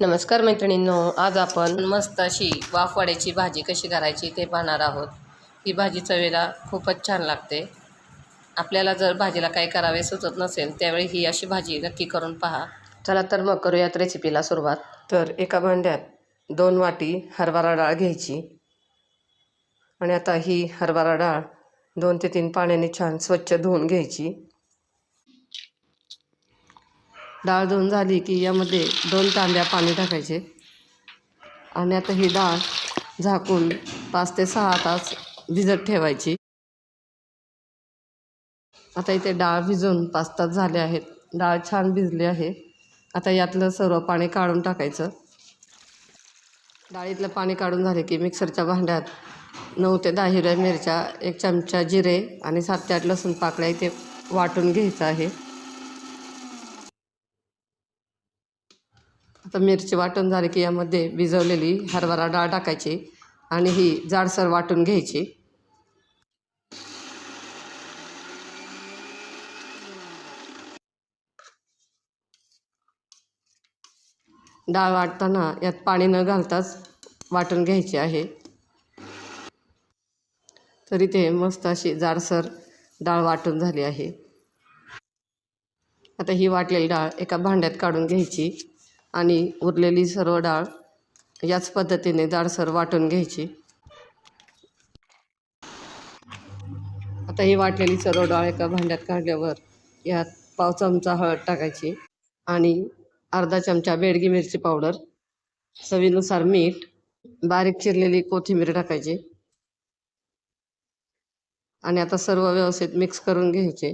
नमस्कार मैत्रिणींनो आज आपण मस्त अशी वाफवाड्याची भाजी कशी करायची ते पाहणार आहोत. ही भाजी चवीला खूपच छान लागते. आपल्याला जर भाजीला काही करावे सुचत नसेल त्यावेळी ही अशी भाजी नक्की करून पहा. चला तर मग करूयात रेसिपीला सुरुवात. तर एका भांड्यात दोन वाटी हरभरा डाळ घ्यायची. आणि आता ही हरभरा डाळ दोन ते तीन पाण्याने छान स्वच्छ धुवून घ्यायची. डाळ धुवून झाली की यामध्ये दोन तांब्या पाणी टाकायचे. आणि आता ही डाळ झाकून पाच ते सहा तास भिजत ठेवायची. आता इथे डाळ भिजून पाच तास झाले आहेत. डाळ छान भिजली आहे. आता यातलं सर्व पाणी काढून टाकायचं. डाळीतलं पाणी काढून झाले की मिक्सरच्या भांड्यात नऊ ते दहा हिरव्या मिरच्या एक चमचा जिरे आणि सात ते आठ लसूण पाकळ्या इथे वाटून घ्यायचं आहे. आता मिरची वाटून झाली की यामध्ये भिजवलेली हरभरा डाळ टाकायची आणि ही जाडसर वाटून घ्यायची. डाळ वाटताना यात पाणी न घालताच वाटून घ्यायची आहे. तरी ते मस्त अशी जाडसर डाळ वाटून झाली आहे. आता ही वाटलेली डाळ एका भांड्यात काढून घ्यायची. आणि उरलेली सर्व डाळ याच पद्धतीने जाडसर वाटून घ्यायची. आता ही वाटलेली सर्व डाळ एका भांड्यात काढल्यावर यात पाव चमचा हळद टाकायची आणि अर्धा चमचा बेडगी मिरची पावडर चवीनुसार मीठ बारीक चिरलेली कोथिंबीर टाकायची. आणि आता सर्व व्यवस्थित मिक्स करून घ्यायचे.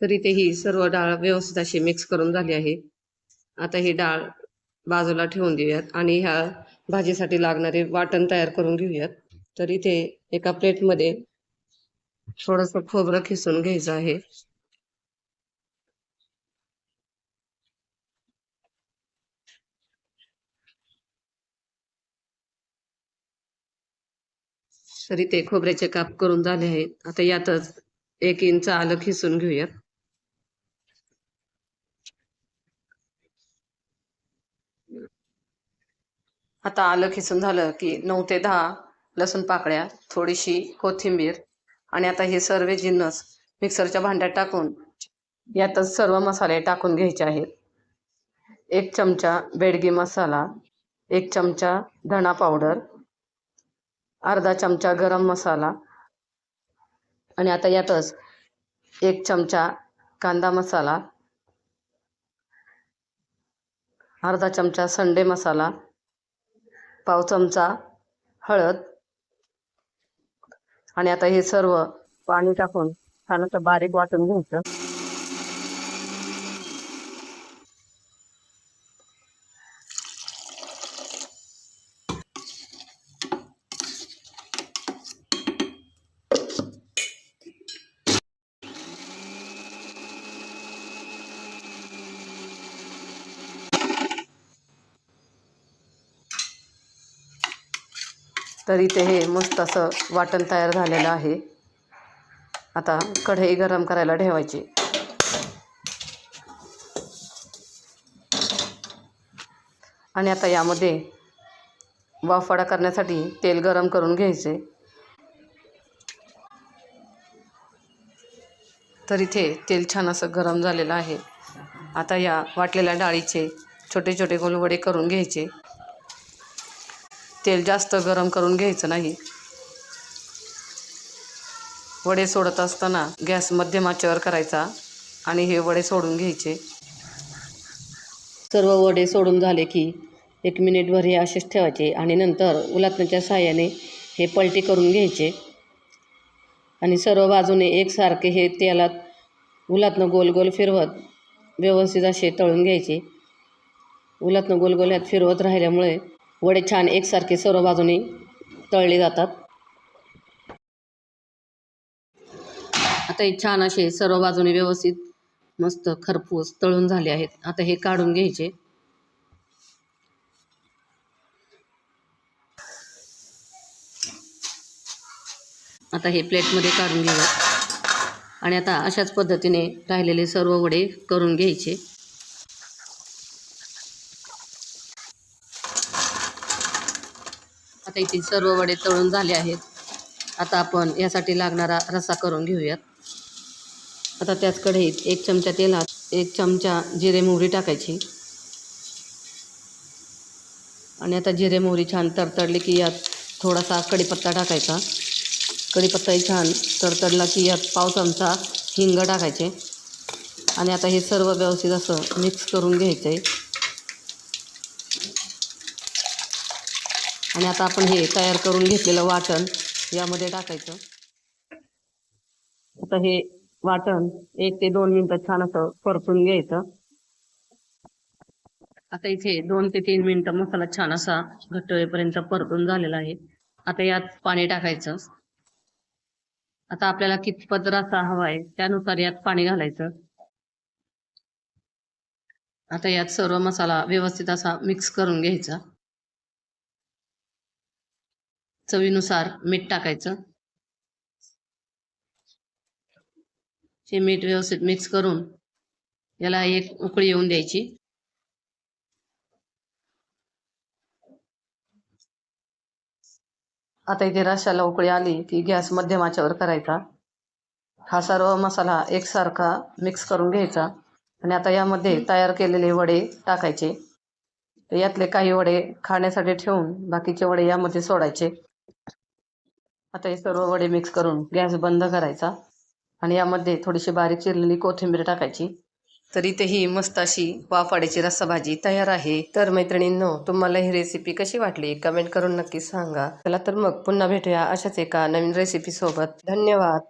तर इथे ही सर्व डाळ व्यवस्थित अशी मिक्स करून झाली आहे. आता ही डाळ बाजूला ठेवून देऊयात आणि ह्या भाजीसाठी लागणारे वाटण तयार करून घेऊयात. तर इथे एका प्लेटमध्ये थोडंसं खोबरं खिसून घ्यायचं आहे. तर इथे खोबऱ्याचे काप करून झाले आहेत. आता यातच एक इंच आलं खिसून घेऊयात. आता आलं खिसून झालं की नऊ ते दहा लसूण पाकळ्या थोडीशी कोथिंबीर आणि आता हे सर्व जिन्नस मिक्सरच्या भांड्यात टाकून यातच सर्व मसाले टाकून घ्यायचे आहेत. एक चमचा बेडगी मसाला एक चमचा धणा पावडर अर्धा चमचा गरम मसाला आणि आता यातच एक चमचा कांदा मसाला अर्धा चमचा संडे मसाला पाव चमचा हळद. आणि आता हे सर्व पाणी टाकून छान असं बारीक वाटून घ्यायचं. तर इथे हे मस्त असं वाटण तयार झालेलं आहे. आता कढई गरम करायला ठेवायची. आणि आता यामध्ये वाफाडा करण्यासाठी तेल गरम करून घ्यायचे. तर इथे तेल छान असं गरम झालेलं आहे. आता या वाटलेल्या डाळीचे छोटे छोटे गोलवडे करून घ्यायचे. तेल जास्त गरम करून घ्यायचं नाही. वडे सोडत असताना गॅस मध्यम आचेवर करायचा आणि हे वडे सोडून घ्यायचे. सर्व वडे सोडून झाले की एक मिनिटभर हे असेच ठेवायचे आणि नंतर उलातण्याच्या साह्याने हे पलटी करून घ्यायचे. आणि सर्व बाजूने एकसारखे हे तेलात उलातनं गोल गोल फिरवत व्यवस्थित असे तळून घ्यायचे. उलातनं गोल गोल ह्यात फिरवत राहिल्यामुळे वडे छान एकसारखे सर्व बाजूने तळले जातात. आता हे छान असे सर्व बाजूने व्यवस्थित मस्त खरपूस तळून झाले आहेत. आता हे काढून घ्यायचे. आता हे प्लेटमध्ये काढून घेऊया. आणि आता अशाच पद्धतीने राहिलेले सर्व वडे करून घ्यायचे. आता इथे सर्व वडे तळून झाले आहेत. आता आपण यासाठी लागणारा रस्सा करून घेऊयात. आता त्याच कढईत एक चमचा तेलात एक चमचा जिरे मोहरी टाकायची. आणि आता जिरे मोहरी छान तडतडली की यात थोडासा कढीपत्ता टाकायचा. कढीपत्ताही छान तडतडला की यात पाव चमचा हिंग टाकायचे. आणि आता हे सर्व व्यवस्थित असं मिक्स करून घ्यायचं आहे आणि आता आपण हे तयार करून घेतलेलं वाटण यामध्ये टाकायचं. आता हे वाटण एक ते दोन मिनिटं छान असं परतून घ्यायचं. आता इथे दोन ते तीन मिनिटं मसाला छान असा घट्ट होईपर्यंत परतून झालेला आहे. आता यात पाणी टाकायचं. आता आपल्याला कितपत असा हवा आहे त्यानुसार यात पाणी घालायचं. आता यात सर्व मसाला व्यवस्थित असा मिक्स करून घ्यायचा. चवीनुसार मीठ टाकायचं. हे मीठ व्यवस्थित मिक्स करून याला एक उकळी येऊन द्यायची. आता इथे रशाला उकळी आली की गॅस मध्यमाच्यावर करायचा. हा सर्व मसाला एकसारखा मिक्स करून घ्यायचा आणि आता यामध्ये तयार केलेले वडे टाकायचे. तर यातले काही वडे खाण्यासाठी ठेवून बाकीचे वडे यामध्ये सोडायचे. आता हे सर्व वडे मिक्स करून गॅस बंद करायचा. आणि यामध्ये थोडीशी बारीक चिरलेली कोथिंबीर टाकायची. तर इथेही मस्त अशी वाफाड्याची रस्साभाजी तयार आहे. तर मैत्रिणींनो तुम्हाला ही रेसिपी कशी वाटली? कमेंट करून नक्की सांगा. चला तर मग पुन्हा भेटूया अशाच एका नवीन रेसिपी सोबत. धन्यवाद.